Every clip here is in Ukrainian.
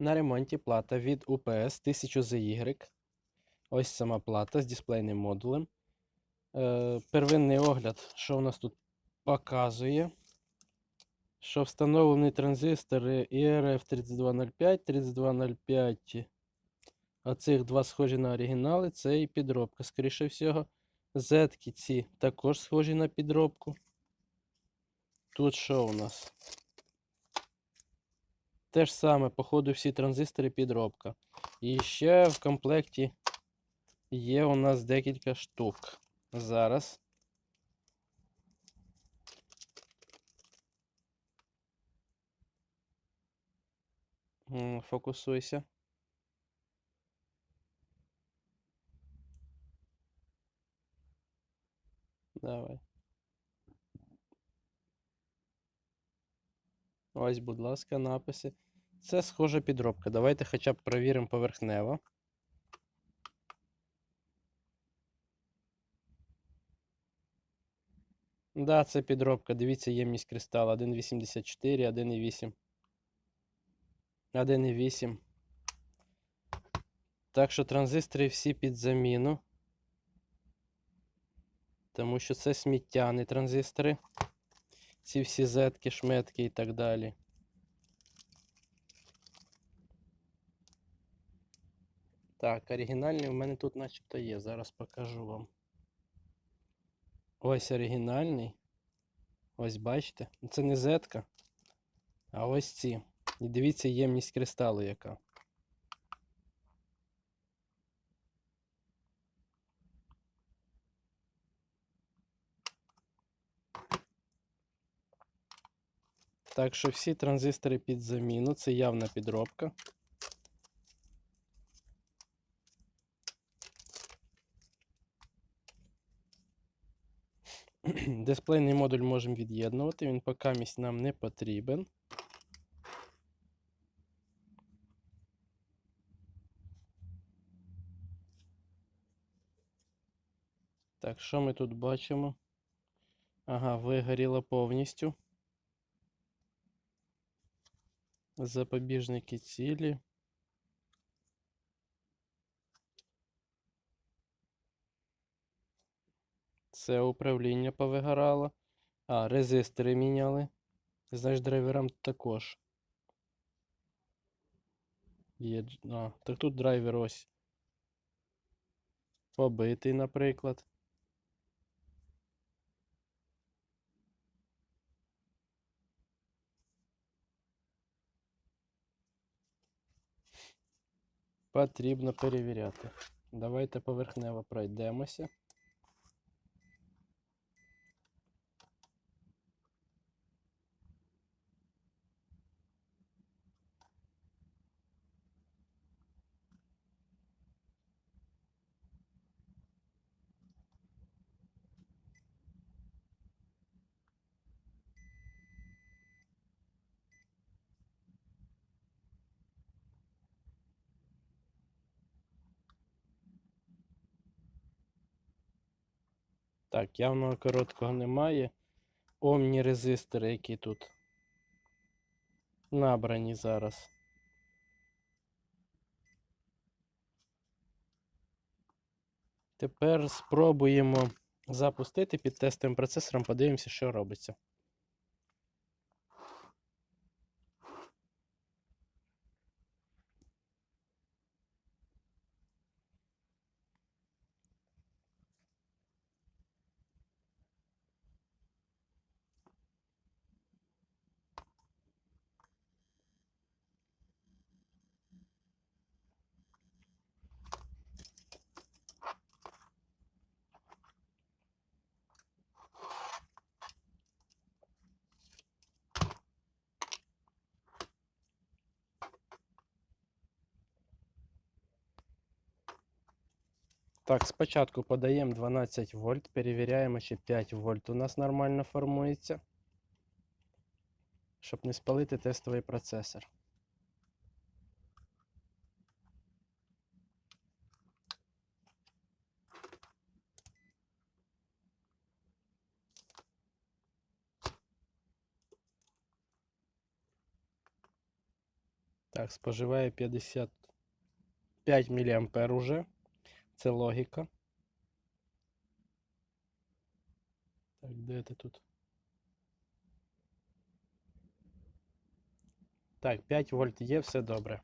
На ремонті плата від UPS 1000 ZY. Ось сама плата з дисплейним модулем. Е, первинний огляд, що у нас тут показує. Що встановлені транзистори IRF 3205, 3205. Оцих два схожі на оригінали, це і підробка, скоріше всього. Z ці також схожі на підробку. Тут що у нас? Те ж саме, походу, всі транзистори підробка. І ще в комплекті є у нас декілька штук. Зараз. Фокусуйся. Давай. Ось, будь ласка, написи. Це схожа підробка. Давайте хоча б перевіримо поверхнево. Да, це підробка. Дивіться, ємність кристала 1,84, 1,8. 1,8. Так що транзистори всі під заміну. Тому що це сміття, не транзистори. Ці всі зетки, шметки і так далі. Так, оригінальний у мене тут начебто є. Зараз покажу вам. Ось оригінальний. Ось бачите. Це не зетка, а ось ці. І дивіться ємність кристалу яка. Так що всі транзистори під заміну, це явна підробка. Дисплейний модуль можемо від'єднувати, він поки місць нам не потрібен. Так, що ми тут бачимо? Ага, вигоріло повністю. Запобіжники цілі. Це управління повигорало. А, резистори міняли. Знаєш, драйверам також. Є. А, так тут драйвер ось. Побитий, наприклад. Потрібно перевіряти. Давайте поверхнево пройдемося. Так, явного короткого немає. Омні резистори, які тут набрані зараз. Тепер спробуємо запустити під тестовим процесором, подивимося, що робиться. Так, спочатку подаємо 12 вольт, перевіряємо, чи 5 вольт у нас нормально формується, щоб не спалити тестовий процесор. Так, споживає 55 мА уже. Це логіка. Так, де ти тут? Так, 5 вольт є, все добре.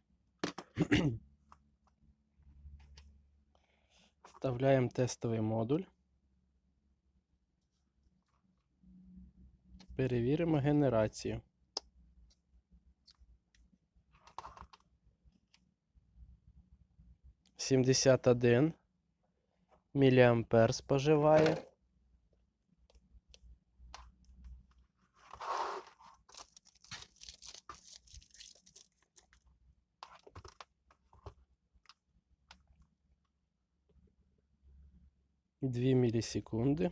Вставляємо тестовий модуль. Перевіримо генерацію. Сімдесят один міліампер споживає. Дві мілісекунди.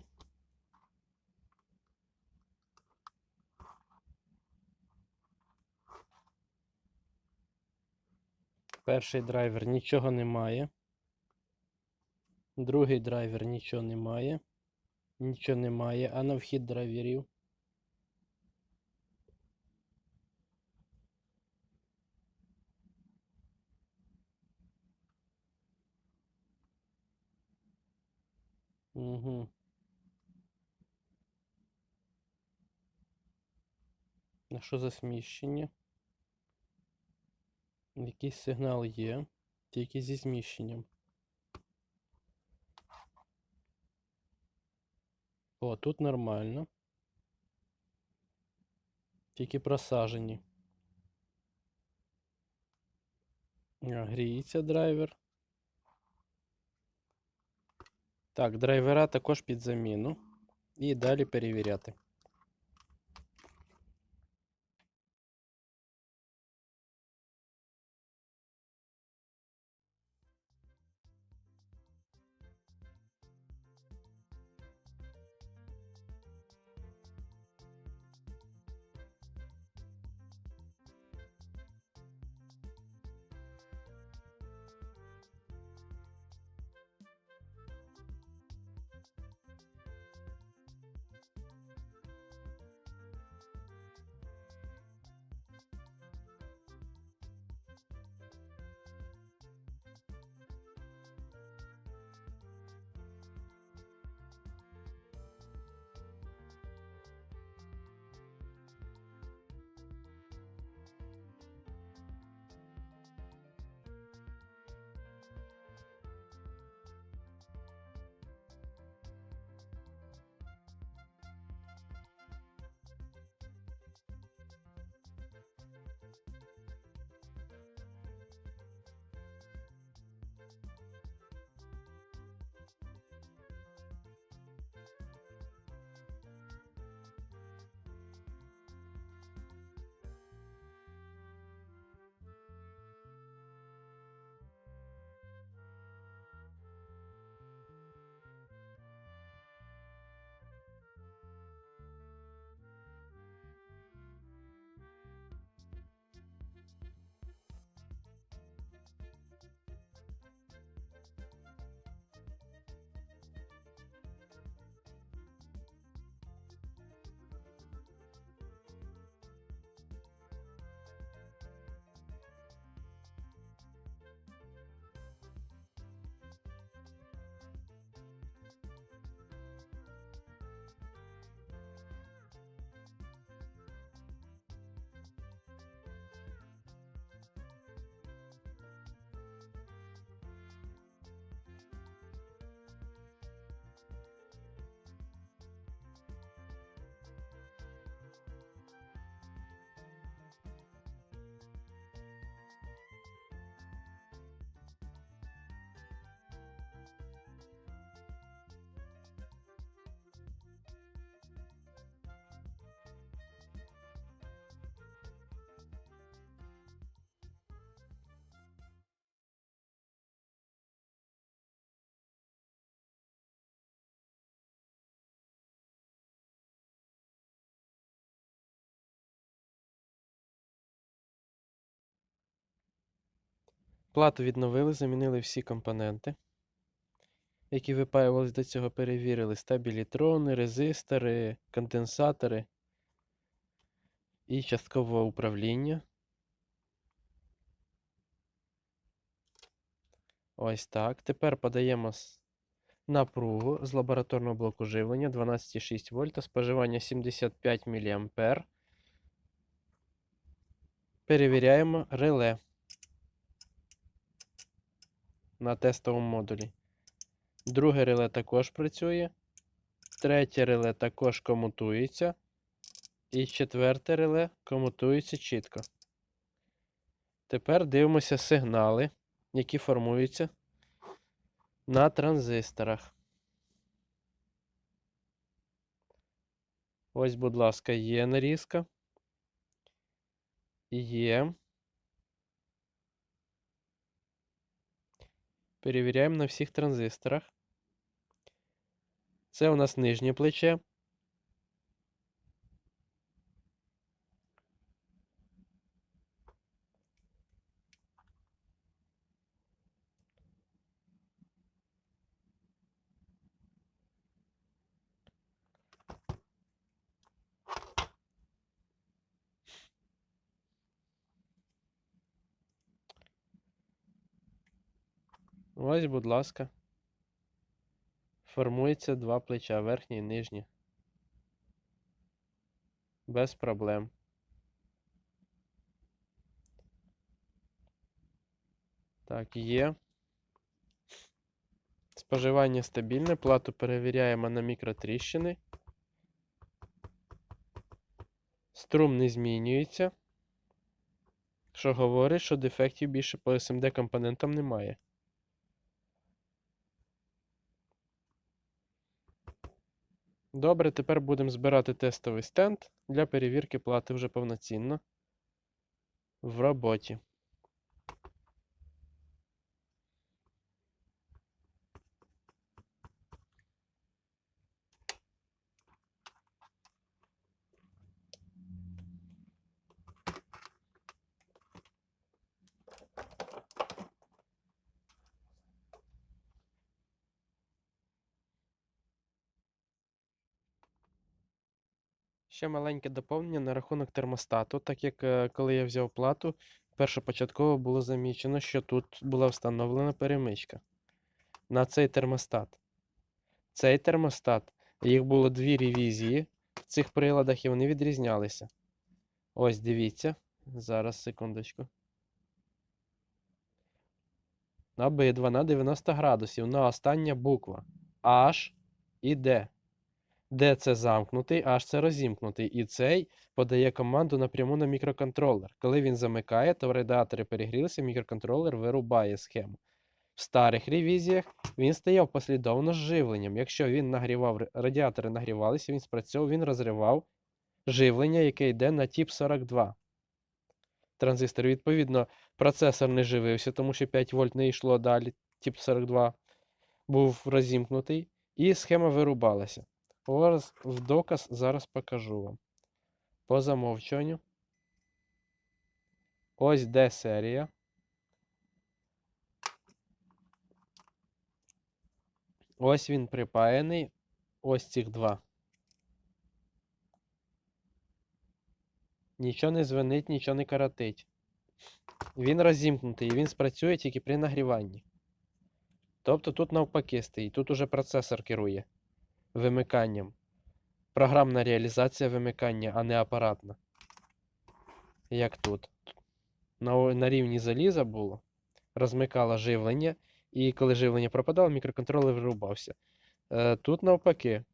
Перший драйвер нічого не має. Другий драйвер нічого не має. Нічого не має, а на вхід драйверів. Угу. А що за зміщення? Якийсь сигнал є, тільки зі зміщенням. О, тут нормально. Тільки просажені. Гріється драйвер. Так, драйвера також під заміну. І далі перевіряти. Плату відновили, замінили всі компоненти, які випаювалися до цього, перевірили стабілітрони, резистори, конденсатори і часткове управління. Ось так. Тепер подаємо напругу з лабораторного блоку живлення 12,6 вольта, споживання 75 мА. Перевіряємо реле на тестовому модулі. Друге реле також працює. Третє реле також комутується. І четверте реле комутується чітко. Тепер дивимося сигнали, які формуються на транзисторах. Ось, будь ласка, є нарізка. Є. Перевіряємо на всіх транзисторах. Це у нас нижнє плече. Ось, будь ласка. Формується два плеча, верхнє і нижнє. Без проблем. Так, є. Споживання стабільне, плату перевіряємо на мікротріщини. Струм не змінюється. Що говорить, що дефектів більше по SMD компонентам немає. Добре, тепер будемо збирати тестовий стенд для перевірки плати вже повноцінно в роботі. Ще маленьке доповнення на рахунок термостату, так як е, коли я взяв плату, першопочатково було замічено, що тут була встановлена перемичка на цей термостат. Цей термостат, їх було дві ревізії в цих приладах, і вони відрізнялися. Ось дивіться. Зараз, секундочку. Обидва на 90 градусів. На остання буква H і D. D це замкнутий, H це розімкнутий. І цей подає команду напряму на мікроконтролер. Коли він замикає, то радіатори перегрілися, мікроконтролер вирубає схему. В старих ревізіях він стояв послідовно з живленням. Якщо він нагрівав, радіатори нагрівалися, він спрацьовував, він розривав живлення, яке йде на тип 42 транзистор. Відповідно, процесор не живився, тому що 5 вольт не йшло далі. Тип 42 був розімкнутий, і схема вирубалася. Ось в доказ зараз покажу вам. По замовчуванню. Ось де серія. Ось він припаяний. Ось цих два. Нічого не звенить, нічого не каратить. Він розімкнутий, і він спрацює тільки при нагріванні. Тобто тут навпаки стоїть, тут уже процесор керує вимиканням. Програмна реалізація вимикання, а не апаратна. Як тут. На, на рівні заліза було, розмикало живлення, і коли живлення пропадало, мікроконтролер вирубався. Е, тут навпаки.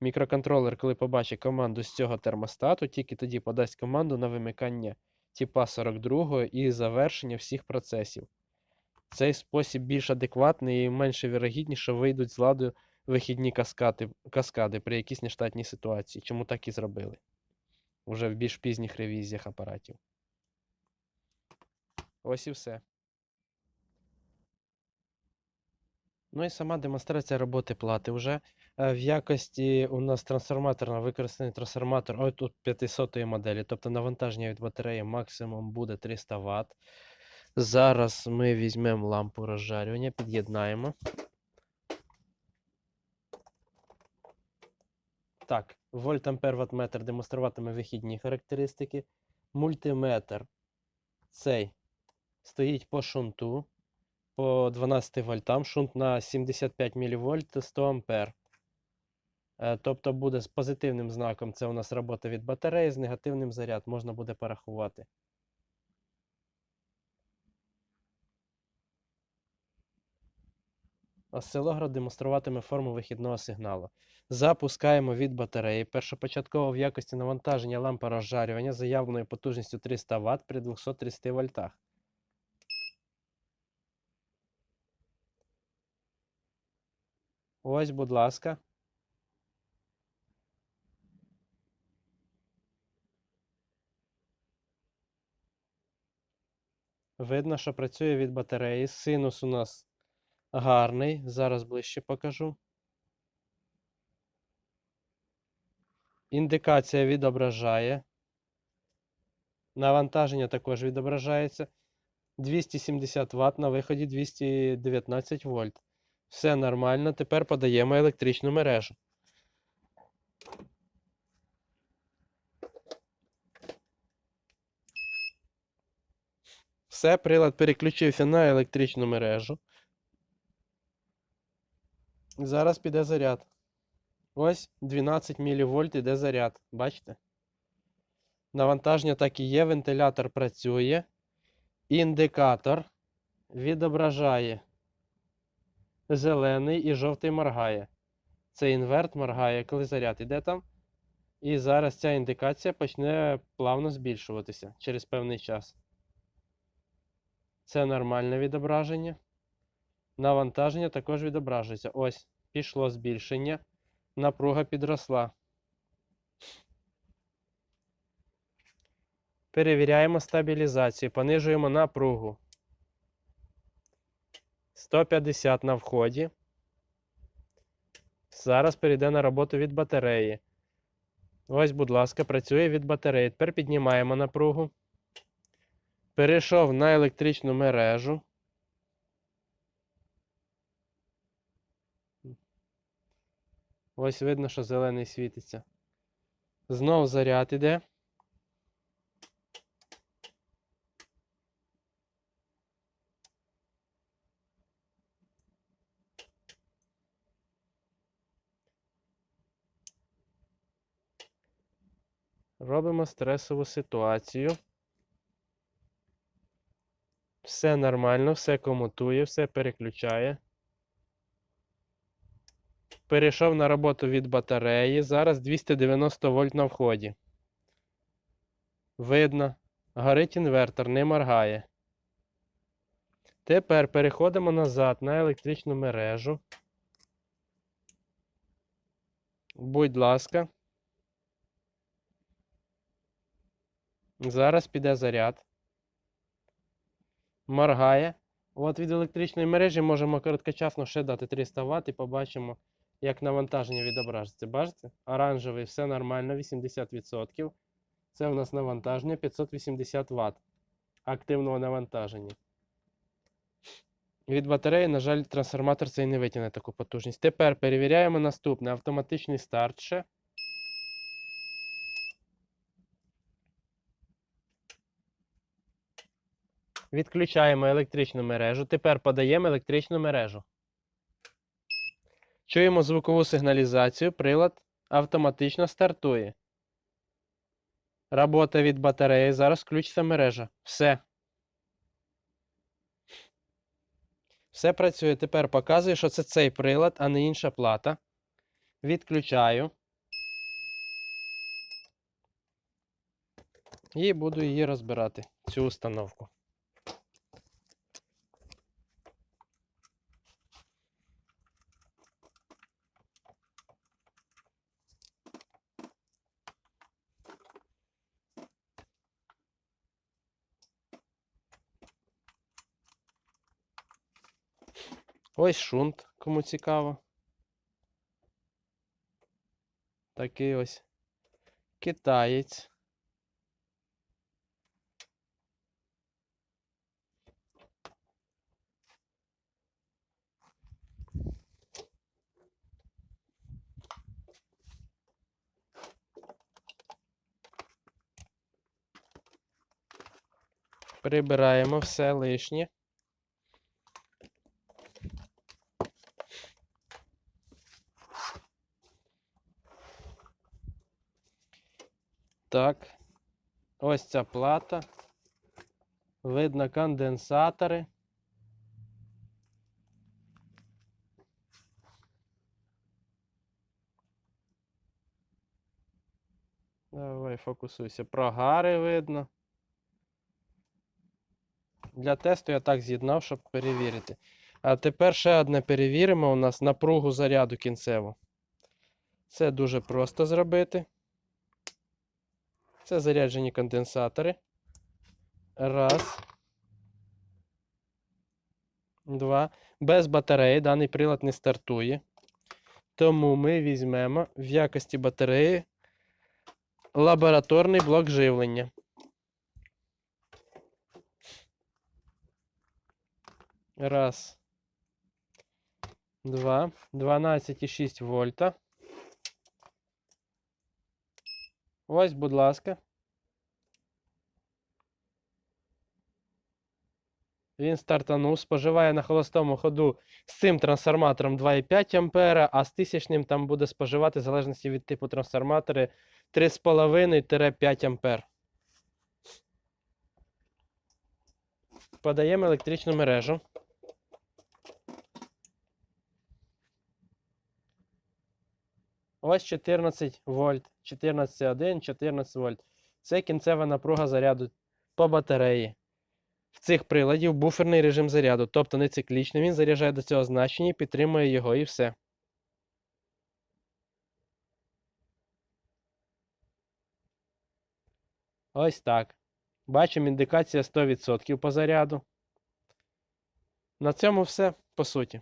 Мікроконтролер, коли побачить команду з цього термостату, тільки тоді подасть команду на вимикання типа 42 і завершення всіх процесів. Цей спосіб більш адекватний і менше вірогідніше, вийдуть з ладу вихідні каскади, каскади при якійсь нештатній ситуації. Чому так і зробили? Уже в більш пізніх ревізіях апаратів. Ось і все. Ну і сама демонстрація роботи плати вже. Е, В якості у нас трансформатор, використаний трансформатор ось тут 500 моделі, тобто навантаження від батареї максимум буде 300 Вт. Зараз ми візьмемо лампу розжарювання, під'єднаємо. Так, вольт ампер демонструватиме вихідні характеристики. Мультиметр цей стоїть по шунту. по 12 вольтам, шунт на 75 мВ 100 А. Е, Тобто буде з позитивним знаком це у нас робота від батареї, з негативним заряд можна буде порахувати. Осцилограф демонструватиме форму вихідного сигналу. Запускаємо від батареї. Першопочатково в якості навантаження лампа розжарювання заявленою потужністю 300 Вт при 230 вольтах. Ось, будь ласка. Видно, що працює від батареї. Синус у нас гарний. Зараз ближче покажу. Індикація відображає. Навантаження також відображається. 270 Вт на виході 219 вольт. Все нормально. Тепер подаємо електричну мережу. Все, прилад переключився на електричну мережу. Зараз піде заряд. Ось 12 мВ іде заряд. Бачите? Навантаження так і є, вентилятор працює. Індикатор відображає зелений і жовтий моргає. Це інверт моргає, коли заряд іде там. І зараз ця індикація почне плавно збільшуватися через певний час. Це нормальне відображення. Навантаження також відображується. Ось, пішло збільшення. Напруга підросла. Перевіряємо стабілізацію. Понижуємо напругу. 150 на вході. Зараз перейде на роботу від батареї. Ось, будь ласка, працює від батареї. Тепер піднімаємо напругу. Перейшов на електричну мережу. Ось видно, що зелений світиться. Знов заряд іде. Робимо стресову ситуацію. Все нормально, все комутує, все переключає. Перейшов на роботу від батареї. Зараз 290 вольт на вході. Видно, горить інвертор, не моргає. Тепер переходимо назад на електричну мережу. Будь ласка. Зараз піде заряд. Моргає. От від електричної мережі можемо короткочасно ще дати 300 Вт і побачимо, як навантаження відображиться. Бачите? Оранжевий, все нормально, 80%. Це у нас навантаження 580 Вт активного навантаження. Від батареї, на жаль, трансформатор цей не витягне таку потужність. Тепер перевіряємо наступне автоматичний старт ще. Відключаємо електричну мережу. Тепер подаємо електричну мережу. Чуємо звукову сигналізацію. Прилад автоматично стартує. Робота від батареї. Зараз включиться мережа. Все. Все працює. Тепер показує, що це цей прилад, а не інша плата. Відключаю. І буду її розбирати, цю установку. Ось шунт, кому цікаво. Такий ось китаєць. Прибираємо все лишнє. Так. Ось ця плата. Видно конденсатори. Давай, фокусуйся. Прогари видно. Для тесту я так з'єднав, щоб перевірити. А тепер ще одне перевіримо у нас напругу заряду кінцеву. Це дуже просто зробити. Це заряджені конденсатори. Раз. Два. Без батареї даний прилад не стартує. Тому ми візьмемо в якості батареї лабораторний блок живлення. Раз. Два. 12,6 вольта. Ось, будь ласка. Він стартанув, споживає на холостому ходу з цим трансформатором 2,5 А, а з тисячним там буде споживати, в залежності від типу трансформатори, 3,5-5 А. Подаємо електричну мережу. Ось 14 вольт, 14,1, 14 вольт. Це кінцева напруга заряду по батареї. В цих приладів буферний режим заряду, тобто не циклічний. Він заряджає до цього значення, підтримує його і все. Ось так. Бачимо індикація 100% по заряду. На цьому все по суті.